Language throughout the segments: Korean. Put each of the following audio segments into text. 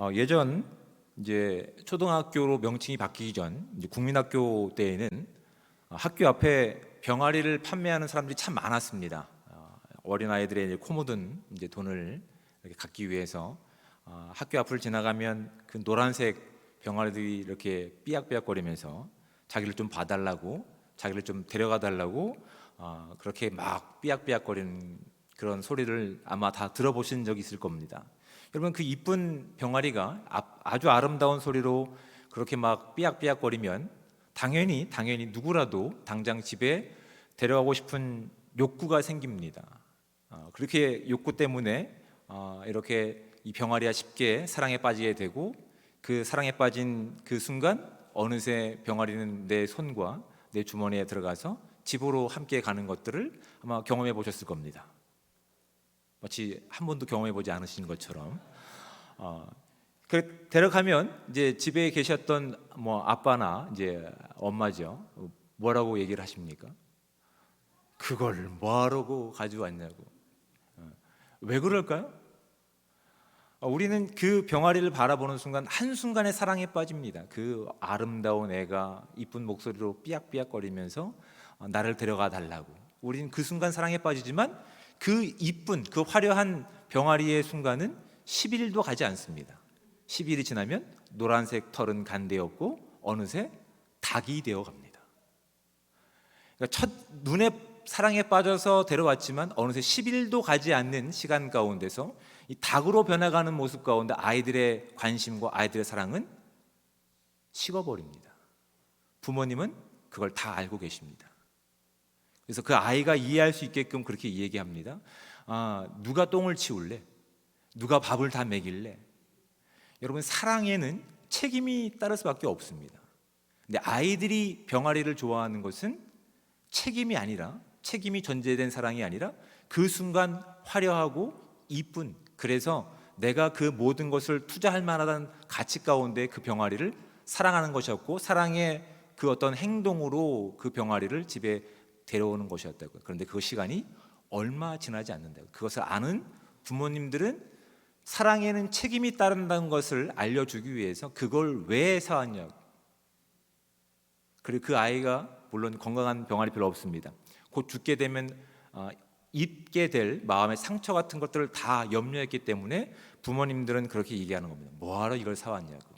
어, 예전 이제 초등학교로 명칭이 바뀌기 전 국민학교 때에는 어, 학교 앞에 병아리를 판매하는 사람들이 참 많았습니다. 어, 어린 아이들의 이제 코 묻은 이제 돈을 이렇게 갖기 위해서 어, 학교 앞을 지나가면 그 노란색 병아리들이 이렇게 삐약삐약거리면서 자기를 좀 봐달라고 자기를 좀 데려가 달라고 어, 그렇게 막 삐약삐약거리는 그런 소리를 아마 다 들어보신 적이 있을 겁니다. 여러분 그 이쁜 병아리가 아- 아주 아름다운 소리로 그렇게 막 삐약삐약거리면 당연히 당연히 누구라도 당장 집에 데려가고 싶은 욕구가 생깁니다. 어, 그렇게 욕구 때문에 어, 이렇게 이 병아리가 쉽게 사랑에 빠지게 되고 그 사랑에 빠진 그 순간 어느새 병아리는 내 손과 내 주머니에 들어가서 집으로 함께 가는 것들을 아마 경험해 보셨을 겁니다. 마치 한 번도 경험해 보지 않으신 것처럼 어, 그 데려가면 이제 집에 계셨던 뭐 아빠나 이제 엄마죠 뭐라고 얘기를 하십니까? 그걸 뭐하라고 가져왔냐고 어, 왜 그럴까요? 어, 우리는 그 병아리를 바라보는 순간 한 순간에 사랑에 빠집니다. 그 아름다운 애가 이쁜 목소리로 삐약삐약거리면서 어, 나를 데려가 달라고. 우리는 그 순간 사랑에 빠지지만 그 이쁜 그 화려한 병아리의 순간은 10일도 가지 않습니다. 10일이 지나면 노란색 털은 간대였고 어느새 닭이 되어 갑니다. 그러니까 첫 눈에 사랑에 빠져서 데려왔지만 어느새 10일도 가지 않는 시간 가운데서 이 닭으로 변해가는 모습 가운데 아이들의 관심과 아이들의 사랑은 식어버립니다. 부모님은 그걸 다 알고 계십니다. 그래서 그 아이가 이해할 수 있게끔 그렇게 얘기합니다. 아, 누가 똥을 치울래? 누가 밥을 다 먹일래? 여러분 사랑에는 책임이 따를 수밖에 없습니다. 근데 아이들이 병아리를 좋아하는 것은 책임이 아니라 책임이 전제된 사랑이 아니라 그 순간 화려하고 이쁜 그래서 내가 그 모든 것을 투자할 만한 가치 가운데 그 병아리를 사랑하는 것이었고 사랑의 그 어떤 행동으로 그 병아리를 집에 데려오는 것이었다고요. 그런데 그 시간이 얼마 지나지 않는다고. 그것을 아는 부모님들은 사랑에는 책임이 따른다는 것을 알려주기 위해서 그걸 왜 사왔냐고. 그리고 그 아이가 물론 건강한 병아리 별로 없습니다. 곧 죽게 되면 어, 입게 될 마음의 상처 같은 것들을 다 염려했기 때문에 부모님들은 그렇게 얘기하는 겁니다. 뭐하러 이걸 사왔냐고.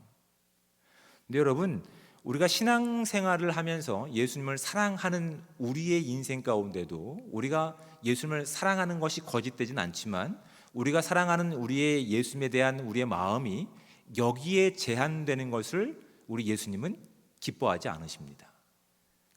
근데 여러분 우리가 신앙생활을 하면서 예수님을 사랑하는 우리의 인생 가운데도 우리가 예수님을 사랑하는 것이 거짓되진 않지만 우리가 사랑하는 우리의 예수님에 대한 우리의 마음이 여기에 제한되는 것을 우리 예수님은 기뻐하지 않으십니다.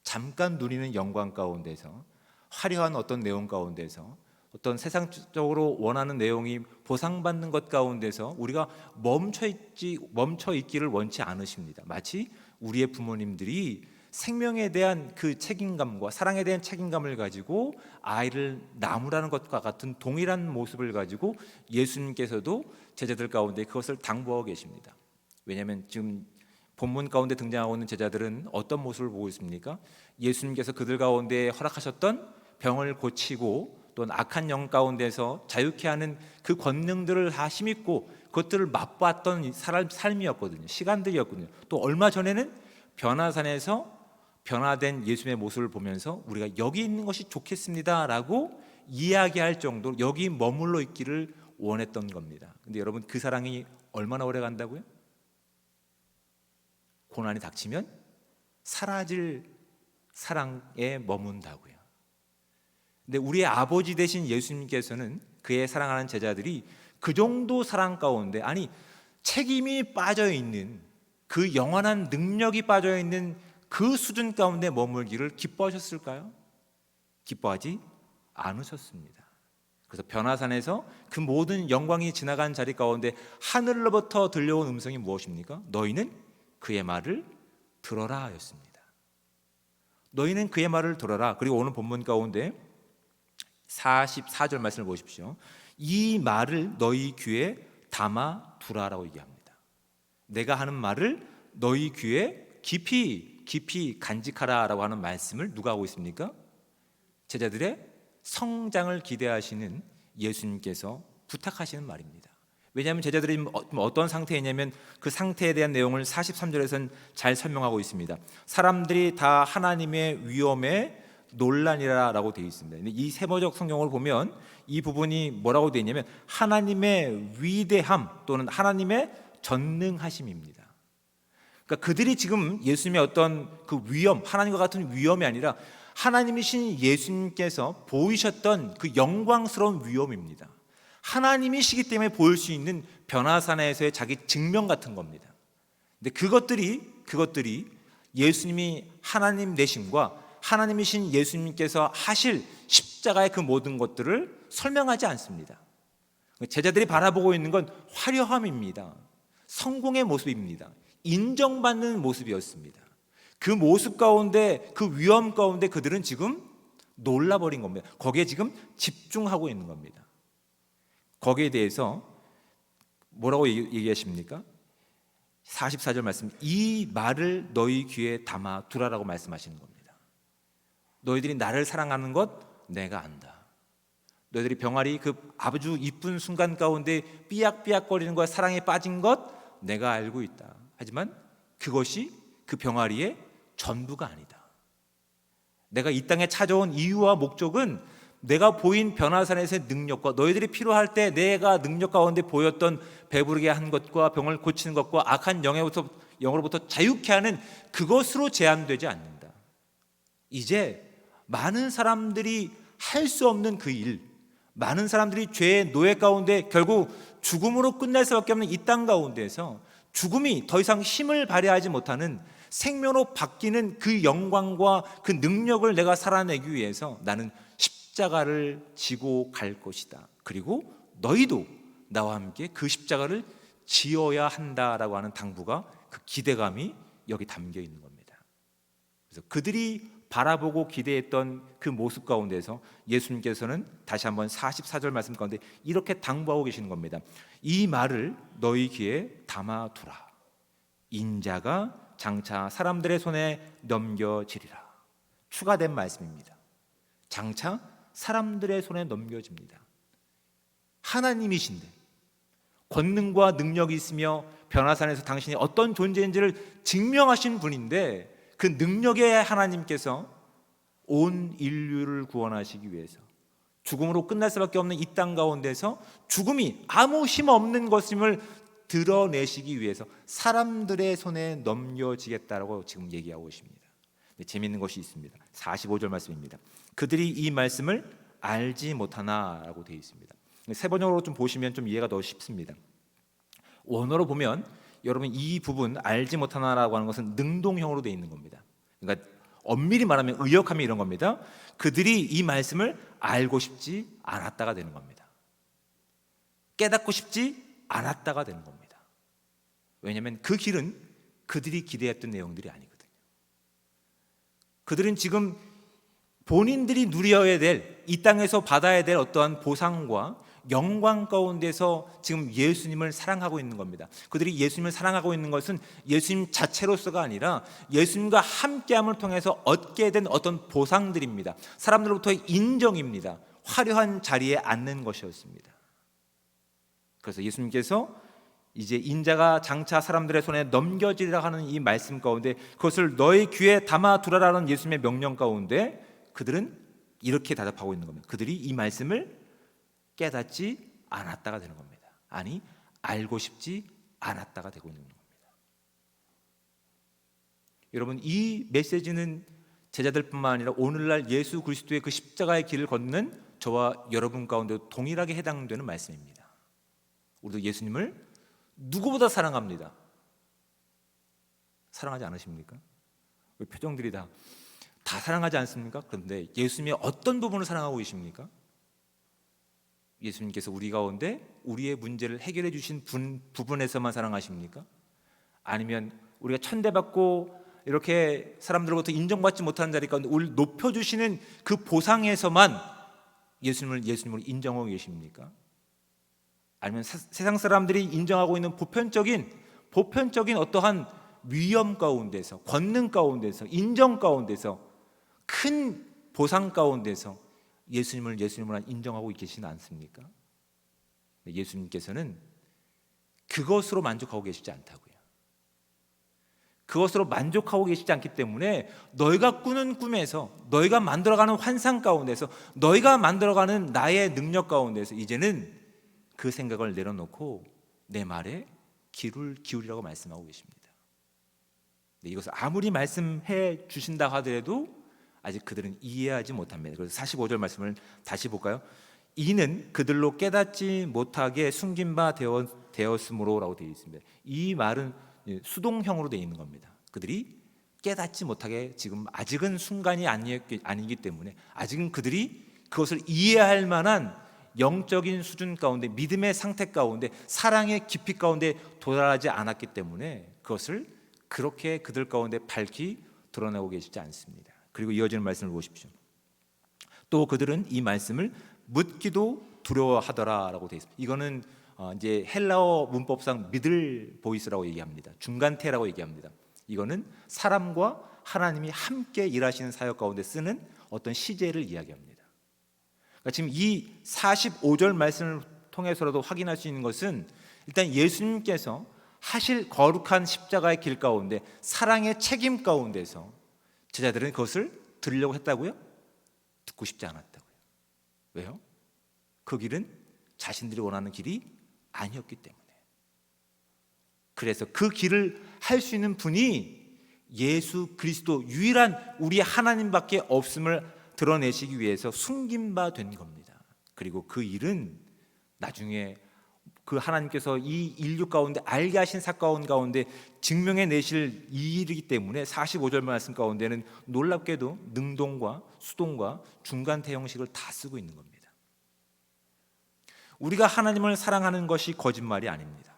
잠깐 누리는 영광 가운데서 화려한 어떤 내용 가운데서 어떤 세상적으로 원하는 내용이 보상받는 것 가운데서 우리가 멈춰 있지 멈춰 있기를 원치 않으십니다. 마치 우리의 부모님들이 생명에 대한 그 책임감과 사랑에 대한 책임감을 가지고 아이를 나무라는 것과 같은 동일한 모습을 가지고 예수님께서도 제자들 가운데 그것을 당부하고 계십니다. 왜냐하면 지금 본문 가운데 등장하고 있는 제자들은 어떤 모습을 보고 있습니까? 예수님께서 그들 가운데 허락하셨던 병을 고치고 또는 악한 영 가운데서 자유케 하는 그 권능들을 다 힘입고 그것들을 맛봤던 사람 삶이었거든요. 시간들이었거든요. 또 얼마 전에는 변화산에서 변화된 예수님의 모습을 보면서 우리가 여기 있는 것이 좋겠습니다라고 이야기할 정도로 여기 머물러 있기를 원했던 겁니다. 근데 여러분 그 사랑이 얼마나 오래 간다고요? 고난이 닥치면 사라질 사랑에 머문다고요. 근데 우리의 아버지 되신 예수님께서는 그의 사랑하는 제자들이 그 정도 사랑 가운데 아니 책임이 빠져 있는 그 영원한 능력이 빠져 있는 그 수준 가운데 머물기를 기뻐하셨을까요? 기뻐하지 않으셨습니다. 그래서 변화산에서 그 모든 영광이 지나간 자리 가운데 하늘로부터 들려온 음성이 무엇입니까? 너희는 그의 말을 들어라 하였습니다. 너희는 그의 말을 들어라. 그리고 오늘 본문 가운데 44절 말씀을 보십시오. 이 말을 너희 귀에 담아 두라라고 얘기합니다. 내가 하는 말을 너희 귀에 깊이 깊이 간직하라라고 하는 말씀을 누가 하고 있습니까? 제자들의 성장을 기대하시는 예수님께서 부탁하시는 말입니다. 왜냐하면 제자들이 어- 어떤 상태이냐면 그 상태에 대한 내용을 43절에서는 잘 설명하고 있습니다. 사람들이 다 하나님의 위엄에 논란이라라고 되어 있습니다. 이 세모적 성경을 보면 이 부분이 뭐라고 되어 있냐면 하나님의 위대함 또는 하나님의 전능하심입니다. 그러니까 그들이 지금 예수님의 어떤 그 위엄, 하나님과 같은 위엄이 아니라 하나님이신 예수님께서 보이셨던 그 영광스러운 위엄입니다. 하나님이시기 때문에 보일 수 있는 변화산에서의 자기 증명 같은 겁니다. 근데 그것들이 그것들이 예수님이 하나님 되심과 하나님이신 예수님께서 하실 십자가의 그 모든 것들을 설명하지 않습니다. 제자들이 바라보고 있는 건 화려함입니다. 성공의 모습입니다. 인정받는 모습이었습니다. 그 모습 가운데 그 위험 가운데 그들은 지금 놀라버린 겁니다. 거기에 지금 집중하고 있는 겁니다. 거기에 대해서 뭐라고 얘기- 얘기하십니까? 44절 말씀 이 말을 너희 귀에 담아 두라라고 말씀하시는 겁니다. 너희들이 나를 사랑하는 것 내가 안다. 너희들이 병아리 그 아주 이쁜 순간 가운데 삐약삐약거리는 거에 사랑에 빠진 것 내가 알고 있다. 하지만 그것이 그 병아리의 전부가 아니다. 내가 이 땅에 찾아온 이유와 목적은 내가 보인 변화산에서의 능력과 너희들이 필요할 때 내가 능력 가운데 보였던 배부르게 한 것과 병을 고치는 것과 악한 영에부터 영으로부터 자유케 하는 그것으로 제한되지 않는다. 이제 많은 사람들이 할 수 없는 그 일, 많은 사람들이 죄의 노예 가운데 결국 죽음으로 끝날 수밖에 없는 이 땅 가운데에서 죽음이 더 이상 힘을 발휘하지 못하는 생명으로 바뀌는 그 영광과 그 능력을 내가 살아내기 위해서 나는 십자가를 지고 갈 것이다. 그리고 너희도 나와 함께 그 십자가를 지어야 한다라고 하는 당부가 그 기대감이 여기 담겨 있는 겁니다. 그래서 그들이 바라보고 기대했던 그 모습 가운데서 예수님께서는 다시 한번 44절 말씀 가운데 이렇게 당부하고 계시는 겁니다. 이 말을 너희 귀에 담아두라. 인자가 장차 사람들의 손에 넘겨지리라. 추가된 말씀입니다. 장차 사람들의 손에 넘겨집니다. 하나님이신데 권능과 능력이 있으며 변화산에서 당신이 어떤 존재인지를 증명하신 분인데 그 능력의 하나님께서 온 인류를 구원하시기 위해서 죽음으로 끝날 수밖에 없는 이 땅 가운데서 죽음이 아무 힘 없는 것임을 드러내시기 위해서 사람들의 손에 넘겨지겠다라고 지금 얘기하고 있습니다. 근데 재미있는 것이 있습니다. 45절 말씀입니다. 그들이 이 말씀을 알지 못하나라고 되어 있습니다. 세 번역으로 좀 보시면 좀 이해가 더 쉽습니다. 원어로 보면 여러분 이 부분 알지 못하나라고 하는 것은 능동형으로 되어 있는 겁니다. 그러니까 엄밀히 말하면 의역하면 이런 겁니다. 그들이 이 말씀을 알고 싶지 않았다가 되는 겁니다. 깨닫고 싶지 않았다가 되는 겁니다. 왜냐하면 그 길은 그들이 기대했던 내용들이 아니거든요. 그들은 지금 본인들이 누려야 될 이 땅에서 받아야 될 어떠한 보상과 영광 가운데서 지금 예수님을 사랑하고 있는 겁니다. 그들이 예수님을 사랑하고 있는 것은 예수님 자체로서가 아니라 예수님과 함께함을 통해서 얻게 된 어떤 보상들입니다. 사람들로부터의 인정입니다. 화려한 자리에 앉는 것이었습니다. 그래서 예수님께서 이제 인자가 장차 사람들의 손에 넘겨지리라 하는 이 말씀 가운데 그것을 너의 귀에 담아 두라라는 예수님의 명령 가운데 그들은 이렇게 대답하고 있는 겁니다. 그들이 이 말씀을 깨닫지 않았다가 되는 겁니다. 아니 알고 싶지 않았다가 되고 있는 겁니다. 여러분 이 메시지는 제자들뿐만 아니라 오늘날 예수 그리스도의 그 십자가의 길을 걷는 저와 여러분 가운데 동일하게 해당되는 말씀입니다. 우리도 예수님을 누구보다 사랑합니다. 사랑하지 않으십니까? 왜 표정들이 다, 다 사랑하지 않습니까? 그런데 예수님의 어떤 부분을 사랑하고 계십니까? 예수님께서 우리 가운데 우리의 문제를 해결해 주신 분, 부분에서만 사랑하십니까? 아니면 우리가 천대받고 이렇게 사람들로부터 인정받지 못하는 자리 가운데 우리를 높여 주시는 그 보상에서만 예수님을 예수님으로 인정하고 계십니까? 아니면 사- 세상 사람들이 인정하고 있는 보편적인 보편적인 어떠한 위험 가운데서 권능 가운데서 인정 가운데서 큰 보상 가운데서 예수님을 예수님으로 인정하고 계시는 않습니까? 네, 예수님께서는 그것으로 만족하고 계시지 않다고요. 그것으로 만족하고 계시지 않기 때문에 너희가 꾸는 꿈에서 너희가 만들어가는 환상 가운데서 너희가 만들어가는 나의 능력 가운데서 이제는 그 생각을 내려놓고 내 말에 귀를 기울이라고 말씀하고 계십니다. 네, 이것을 아무리 말씀해 주신다 하더라도 아직 그들은 이해하지 못합니다. 그래서 45절 말씀을 다시 볼까요? 이는 그들로 깨닫지 못하게 숨긴 바 되었, 되었으므로라고 되어 있습니다. 이 말은 예, 수동형으로 되어 있는 겁니다. 그들이 깨닫지 못하게 지금 아직은 순간이 아니었기, 아니기 때문에 아직은 그들이 그것을 이해할 만한 영적인 수준 가운데 믿음의 상태 가운데 사랑의 깊이 가운데 도달하지 않았기 때문에 그것을 그렇게 그들 가운데 밝히 드러내고 계시지 않습니다. 그리고 이어지는 말씀을 보십시오. 또 그들은 이 말씀을 묻기도 두려워하더라라고 되어 있습니다. 이거는 어, 이제 헬라어 문법상 미들 보이스라고 얘기합니다. 중간태라고 얘기합니다. 이거는 사람과 하나님이 함께 일하시는 사역 가운데 쓰는 어떤 시제를 이야기합니다. 그러니까 지금 이 45절 말씀을 통해서라도 확인할 수 있는 것은 일단 예수님께서 하실 거룩한 십자가의 길 가운데 사랑의 책임 가운데서 제자들은 그것을 들으려고 했다고요? 듣고 싶지 않았다고요. 왜요? 그 길은 자신들이 원하는 길이 아니었기 때문에. 그래서 그 길을 할 수 있는 분이 예수 그리스도 유일한 우리 하나님밖에 없음을 드러내시기 위해서 숨긴 바 된 겁니다. 그리고 그 일은 나중에 그 하나님께서 이 인류 가운데 알게 하신 사건 가운데 증명해 내실 일이기 때문에 45절 말씀 가운데는 놀랍게도 능동과 수동과 중간태 형식을 다 쓰고 있는 겁니다. 우리가 하나님을 사랑하는 것이 거짓말이 아닙니다.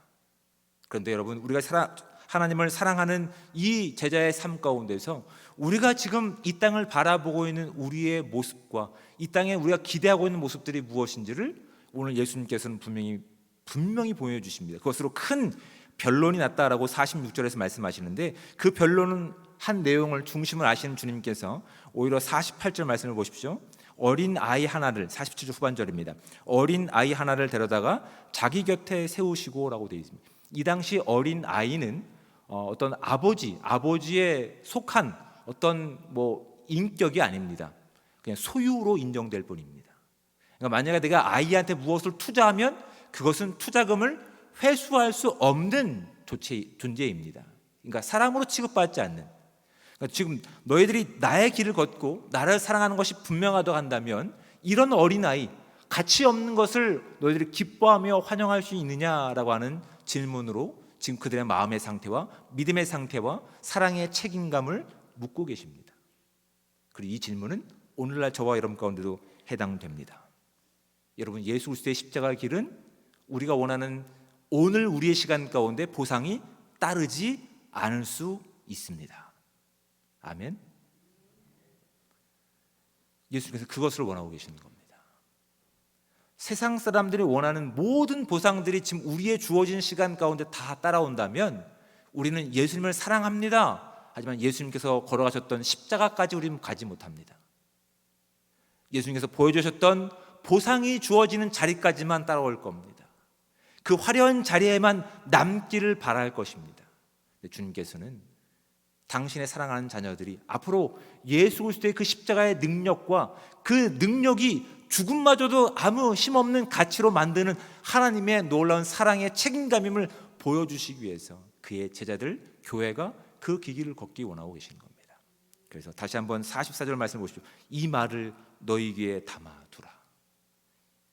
그런데 여러분 우리가 사랑, 하나님을 사랑하는 이 제자의 삶 가운데서 우리가 지금 이 땅을 바라보고 있는 우리의 모습과 이 땅에 우리가 기대하고 있는 모습들이 무엇인지를 오늘 예수님께서는 분명히 분명히 보여주십니다. 그것으로 큰 변론이 났다라고 46절에서 말씀하시는데 그 변론은 한 내용을 중심을 아시는 주님께서 오히려 48절 말씀을 보십시오. 어린 아이 하나를 47절 후반절입니다. 어린 아이 하나를 데려다가 자기 곁에 세우시고라고 되어 있습니다. 이 당시 어린 아이는 어, 어떤 아버지, 아버지에 속한 어떤 뭐 인격이 아닙니다. 그냥 소유로 인정될 뿐입니다. 그러니까 만약에 내가 아이한테 무엇을 투자하면 그것은 투자금을 회수할 수 없는 존재입니다. 그러니까 사람으로 취급받지 않는. 그러니까 지금 너희들이 나의 길을 걷고 나를 사랑하는 것이 분명하다고 한다면 이런 어린아이 가치 없는 것을 너희들이 기뻐하며 환영할 수 있느냐라고 하는 질문으로 지금 그들의 마음의 상태와 믿음의 상태와 사랑의 책임감을 묻고 계십니다. 그리고 이 질문은 오늘날 저와 여러분 가운데도 해당됩니다. 여러분 예수 그리스도의 십자가 길은 우리가 원하는 오늘 우리의 시간 가운데 보상이 따르지 않을 수 있습니다. 아멘. 예수님께서 그것을 원하고 계시는 겁니다. 세상 사람들이 원하는 모든 보상들이 지금 우리의 주어진 시간 가운데 다 따라온다면 우리는 예수님을 사랑합니다. 하지만 예수님께서 걸어가셨던 십자가까지 우리는 가지 못합니다. 예수님께서 보여주셨던 보상이 주어지는 자리까지만 따라올 겁니다. 그 화려한 자리에만 남기를 바랄 것입니다. 주님께서는 당신의 사랑하는 자녀들이 앞으로 예수 그리스도의 그 십자가의 능력과 그 능력이 죽음마저도 아무 힘없는 가치로 만드는 하나님의 놀라운 사랑의 책임감임을 보여주시기 위해서 그의 제자들 교회가 그 기기를 걷기 원하고 계신 겁니다. 그래서 다시 한번 44절 말씀 보십시오. 이 말을 너희 귀에 담아 두라.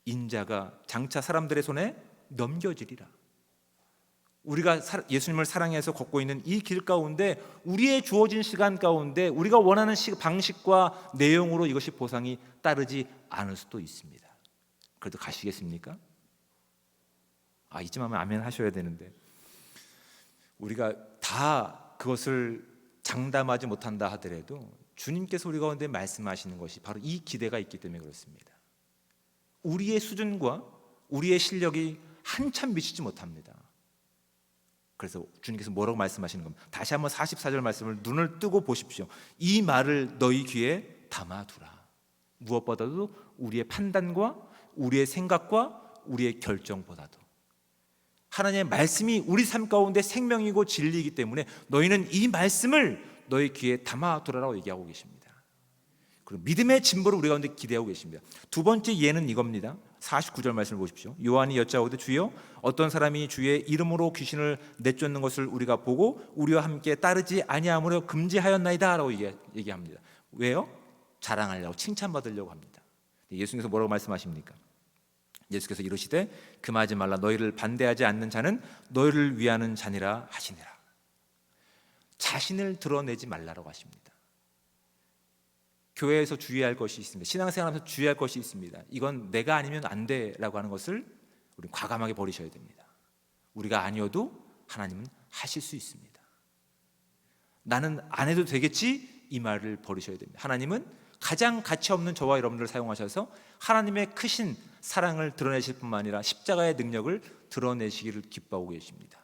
인자가 장차 사람들의 손에 넘겨지리라. 우리가 예수님을 사랑해서 걷고 있는 이 길 가운데 우리의 주어진 시간 가운데 우리가 원하는 방식과 내용으로 이것이 보상이 따르지 않을 수도 있습니다. 그래도 가시겠습니까? 아 이쯤 하면 아멘 하셔야 되는데 우리가 다 그것을 장담하지 못한다 하더라도 주님께서 우리 가운데 말씀하시는 것이 바로 이 기대가 있기 때문에 그렇습니다. 우리의 수준과 우리의 실력이 한참 미치지 못합니다. 그래서 주님께서 뭐라고 말씀하시는 겁니다. 다시 한번 44절 말씀을 눈을 뜨고 보십시오. 이 말을 너희 귀에 담아두라. 무엇보다도 우리의 판단과 우리의 생각과 우리의 결정보다도 하나님의 말씀이 우리 삶 가운데 생명이고 진리이기 때문에 너희는 이 말씀을 너희 귀에 담아두라라고 얘기하고 계십니다. 그리고 믿음의 진보를 우리 가운데 기대하고 계십니다. 두 번째 예는 이겁니다. 49절 말씀을 보십시오. 요한이 여짜오되 주여 어떤 사람이 주의 이름으로 귀신을 내쫓는 것을 우리가 보고 우리와 함께 따르지 아니하므로 금지하였나이다라고 얘기- 얘기합니다. 왜요? 자랑하려고 칭찬받으려고 합니다. 예수님께서 뭐라고 말씀하십니까? 예수께서 이르시되 금하지 말라 너희를 반대하지 않는 자는 너희를 위하는 자니라 하시니라. 자신을 드러내지 말라라고 하십니다. 교회에서 주의할 것이 있습니다. 신앙생활하면서 주의할 것이 있습니다. 이건 내가 아니면 안 돼라고 하는 것을 우리 과감하게 버리셔야 됩니다. 우리가 아니어도 하나님은 하실 수 있습니다. 나는 안 해도 되겠지 이 말을 버리셔야 됩니다. 하나님은 가장 가치 없는 저와 여러분들을 사용하셔서 하나님의 크신 사랑을 드러내실 뿐만 아니라 십자가의 능력을 드러내시기를 기뻐하고 계십니다.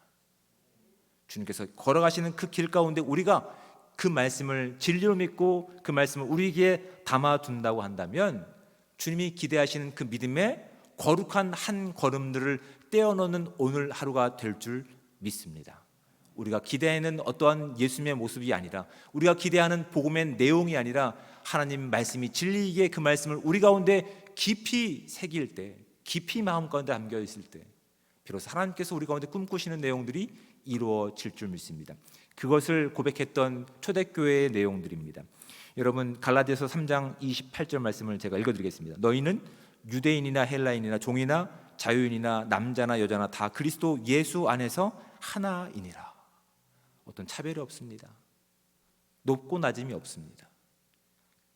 주님께서 걸어가시는 그 길 가운데 우리가 그 말씀을 진리로 믿고 그 말씀을 우리에게 담아둔다고 한다면 주님이 기대하시는 그 믿음의 거룩한 한 걸음들을 떼어놓는 오늘 하루가 될 줄 믿습니다. 우리가 기대하는 어떠한 예수님의 모습이 아니라 우리가 기대하는 복음의 내용이 아니라 하나님 말씀이 진리이기에 그 말씀을 우리 가운데 깊이 새길 때 깊이 마음 가운데 담겨 있을 때 비로소 하나님께서 우리 가운데 꿈꾸시는 내용들이 이루어질 줄 믿습니다. 그것을 고백했던 초대교회의 내용들입니다. 여러분 갈라디아서 3장 28절 말씀을 제가 읽어드리겠습니다. 너희는 유대인이나 헬라인이나 종이나 자유인이나 남자나 여자나 다 그리스도 예수 안에서 하나이니라. 어떤 차별이 없습니다. 높고 낮음이 없습니다.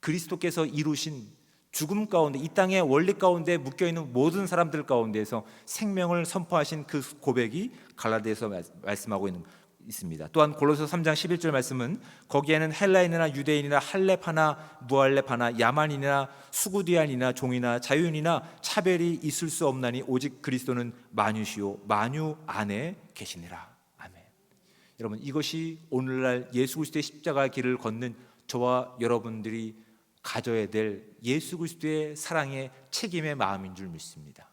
그리스도께서 이루신 죽음 가운데 이 땅의 원리 가운데 묶여 있는 모든 사람들 가운데서 생명을 선포하신 그 고백이 갈라디아서 말씀하고 있는 있습니다. 또한 골로새 3장 11절 말씀은 거기에는 헬라인이나 유대인이나 할렙하나 무할렙하나 야만인이나 수구디안이나 종이나 자유인이나 차별이 있을 수 없나니 오직 그리스도는 만유시요 만유 안에 계시니라. 아멘. 여러분 이것이 오늘날 예수 그리스도의 십자가 길을 걷는 저와 여러분들이 가져야 될 예수 그리스도의 사랑의 책임의 마음인 줄 믿습니다.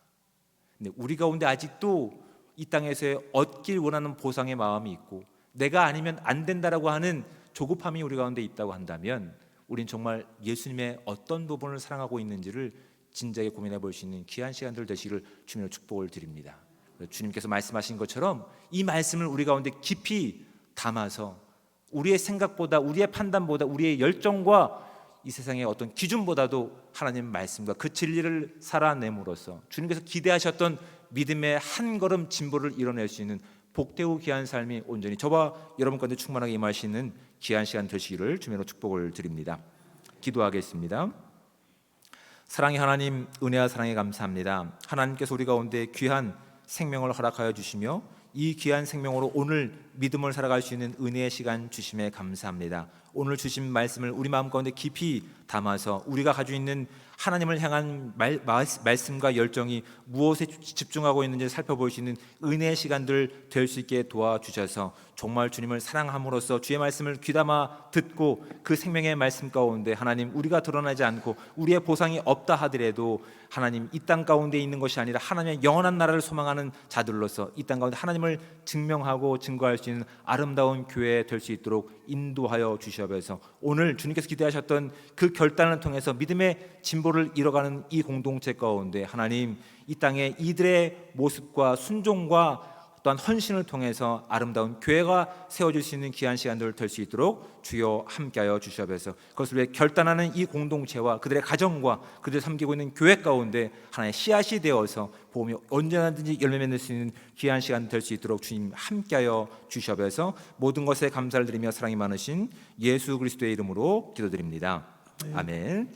근데 우리 가운데 아직도 이 땅에서의 얻길 원하는 보상의 마음이 있고 내가 아니면 안 된다라고 하는 조급함이 우리 가운데 있다고 한다면 우린 정말 예수님의 어떤 부분을 사랑하고 있는지를 진지하게 고민해 볼 수 있는 귀한 시간들 되시기를 주님의 축복을 드립니다. 주님께서 말씀하신 것처럼 이 말씀을 우리 가운데 깊이 담아서 우리의 생각보다 우리의 판단보다 우리의 열정과 이 세상의 어떤 기준보다도 하나님 말씀과 그 진리를 살아냄으로써 주님께서 기대하셨던 믿음의 한 걸음 진보를 이뤄낼 수 있는 복되고 귀한 삶이 온전히 저와 여러분 가운데 충만하게 임하시는 귀한 시간 되시기를 주님으로 축복을 드립니다. 기도하겠습니다. 사랑의 하나님 은혜와 사랑에 감사합니다. 하나님께서 우리 가운데 귀한 생명을 허락하여 주시며 이 귀한 생명으로 오늘 믿음을 살아갈 수 있는 은혜의 시간 주심에 감사합니다. 오늘 주신 말씀을 우리 마음 가운데 깊이 담아서 우리가 가지고 있는 하나님을 향한 말, 말씀과 열정이 무엇에 집중하고 있는지 있는 은혜의 시간들 될 수 있게 도와주셔서 정말 주님을 사랑함으로써 주의 말씀을 귀담아 듣고 그 생명의 말씀 가운데 하나님 우리가 드러나지 않고 우리의 보상이 없다 하더라도 하나님 이 땅 가운데 있는 것이 아니라 하나님의 영원한 나라를 소망하는 자들로서 이 땅 가운데 하나님을 증명하고 증거할 수 있는 아름다운 교회 될 수 있도록 인도하여 주시옵소서. 오늘 주님께서 기대하셨던 그 결단을 통해서 믿음의 진보 를 이뤄가는 이 공동체 가운데 하나님 이 땅에 이들의 모습과 순종과 또한 헌신을 통해서 아름다운 교회가 세워질 수 있는 귀한 시간들 될수 있도록 주여 함께하여 주시옵소서. 그것을 위해 결단하는 이 공동체와 그들의 가정과 그들 섬기고 있는 교회 가운데 하나의 씨앗이 되어서 보험이 언제나든지 열매 맺을 수 있는 귀한 시간 될 수 있도록 주님 함께하여 주시옵소서. 모든 것에 감사를 드리며 사랑이 많으신 예수 그리스도의 이름으로 기도드립니다. 아멘.